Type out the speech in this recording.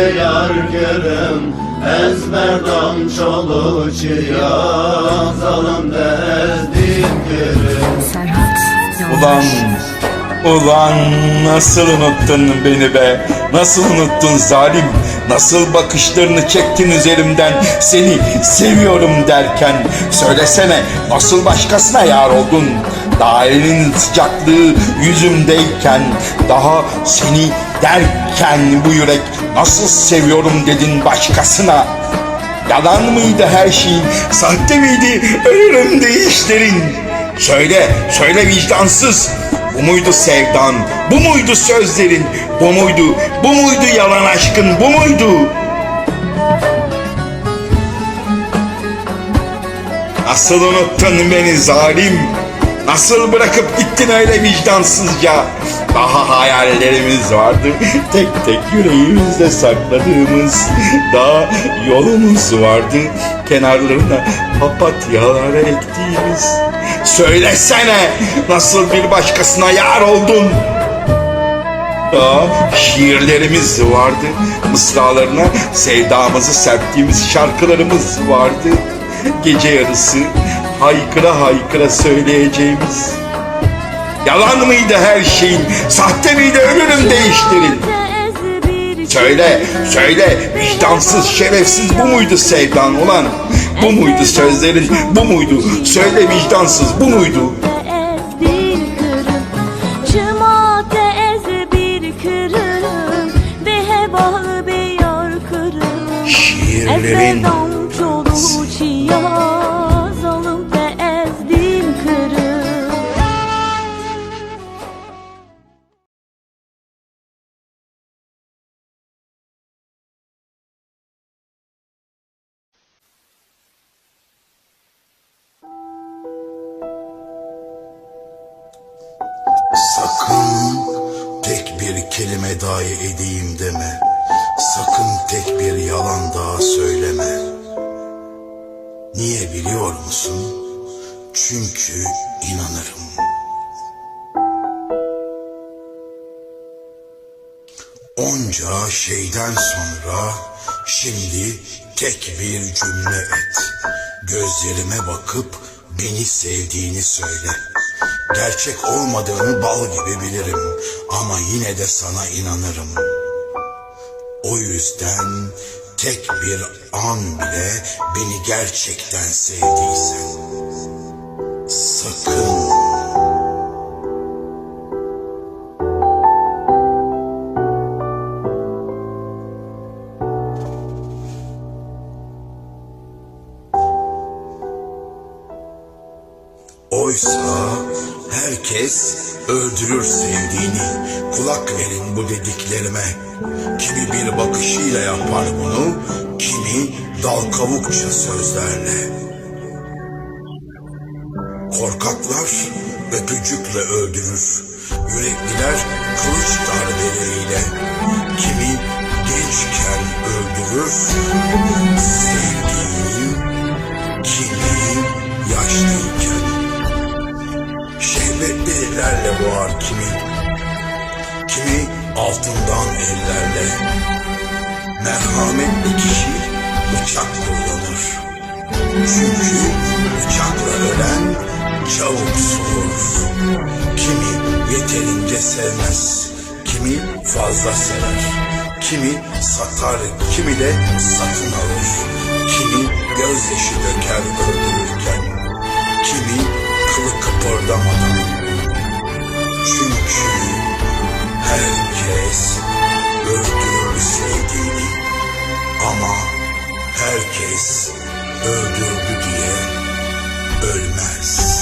yar görüm Ezberdan çolu çıya Zalım dezdim görüm Serhat Ulan, ulan nasıl unuttun beni be? Nasıl unuttun zalim? Nasıl bakışlarını çektin üzerimden seni seviyorum derken Söylesene nasıl başkasına yar oldun? Dairenin sıcaklığı yüzümdeyken Daha seni derken bu yürek nasıl seviyorum dedin başkasına Yalan mıydı her şey? Sahte miydi ölürüm işlerin? Söyle, söyle vicdansız. Bu muydu sevdan? Bu muydu sözlerin? Bu muydu? Bu muydu yalan aşkın? Bu muydu? Nasıl unuttun beni zalim? Nasıl bırakıp gittin öyle vicdansızca? Daha hayallerimiz vardı. Tek tek yüreğimizde sakladığımız. Daha yolumuz vardı. Kenarlarına papatyalar ektiğimiz. Söylesene nasıl bir başkasına yar oldun? Daha şiirlerimiz vardı. Mısralarına sevdamızı serptiğimiz şarkılarımız vardı. Gece yarısı haykıra haykıra söyleyeceğimiz. Yalan mıydı her şeyin? Sahte miydi ölürüm değiştirin? Söyle, söyle vicdansız, şerefsiz bu muydu sevdan ulan? Bu muydu sözlerin, bu muydu? Söyle vicdansız bu muydu? ez kelime dahi edeyim deme. Sakın tek bir yalan daha söyleme. Niye biliyor musun? Çünkü inanırım. Onca şeyden sonra şimdi tek bir cümle et. Gözlerime bakıp beni sevdiğini söyle. Gerçek olmadığını bal gibi bilirim ama yine de sana inanırım. O yüzden tek bir an bile beni gerçekten sevdiysen sakın Oysa herkes öldürür sevdiğini. Kulak verin bu dediklerime. Kimi bir bakışıyla yapar bunu, kimi dal kavukça sözlerle. Korkaklar öpücükle öldürür. Yürekliler kılıç darbeleriyle. Ellerle boğar kimi, kimi altından ellerle. Merhametli kişi bıçak kullanır. Çünkü bıçakla ölen çabuk soğur. Kimi yeterince sevmez, kimi fazla sever. Kimi satar, kimi de satın alır. Kimi gözyaşı döker öldürürken. Kimi herkes öldürdü diye ölmez.